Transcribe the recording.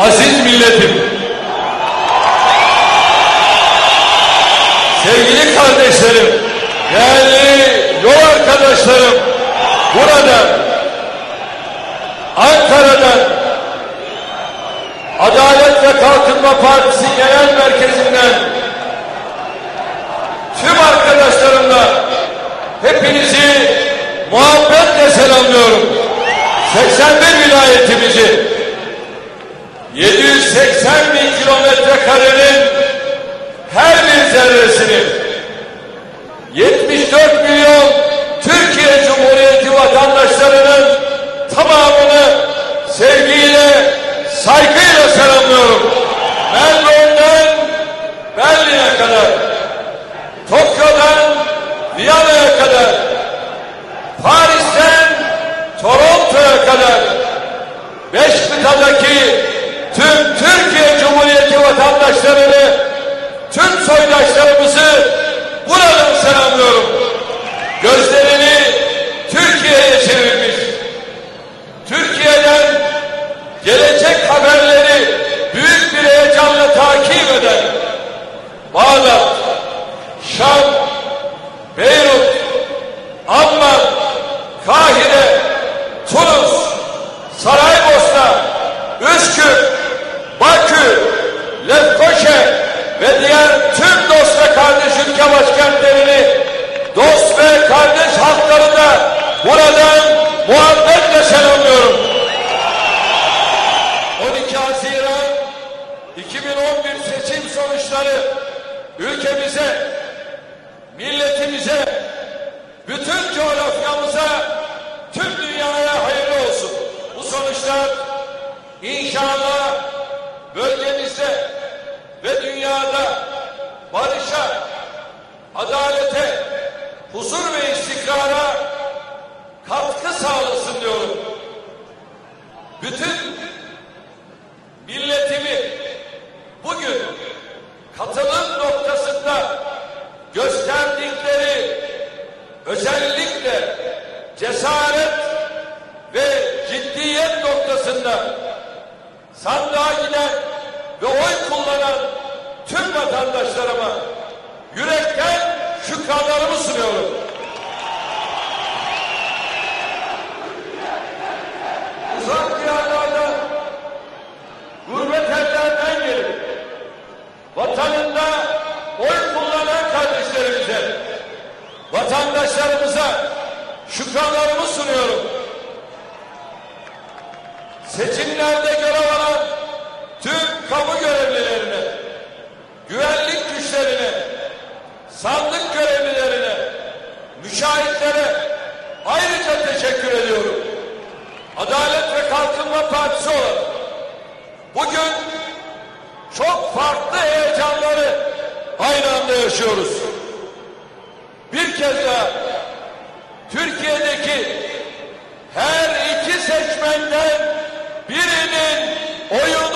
aziz milletim. Sevgili kardeşlerim, değerli yol arkadaşlarım, burada Ankara'dan Adalet ve Kalkınma Partisi Genel Merkezi'nden tüm arkadaşlarımla hepinizi muhabbetle selamlıyorum. 81 vilayetimizi 780 bin kilometre karenin her bir zerresini 74 milyon Türkiye Cumhuriyeti vatandaşlarının tamamını sevgiyle, saygıyla selamlıyorum. Melbourne'den Berlin'e kadar, Tokyo'dan Viyana'ya kadar, Paris'ten Toronto'ya kadar, beş kıtadaki tüm Türkiye Cumhuriyeti vatandaşlarını, tüm soydaşlarımızı buradan muhabbetle selamlıyorum. 12 Haziran 2011 seçim sonuçları ülkemize, milletimize, bütün coğrafyamıza, tüm dünyaya hayırlı olsun. Bu sonuçlar inşallah bölgemizde ve dünyada barışa, adalete, huzur ve istikrara Bütün milletimi bugün katılım noktasında gösterdikleri özellikle cesaret ve ciddiyet noktasında sandığa giden ve oy kullanan tüm vatandaşlarıma yürekten şükranlarımı sunuyorum. Vatanında oy kullanan kardeşlerimize, vatandaşlarımıza şükranlarımı sunuyorum. Seçimlerde görev alan tüm kamu görevlilerine, güvenlik güçlerine, sandık görevlilerine, müşahitlere ayrıca teşekkür ediyorum. Adalet ve Kalkınma Partisi olarak bugün çok farklı heyecanları aynı anda yaşıyoruz. Bir kez daha Türkiye'deki her iki seçmenden birinin oyunu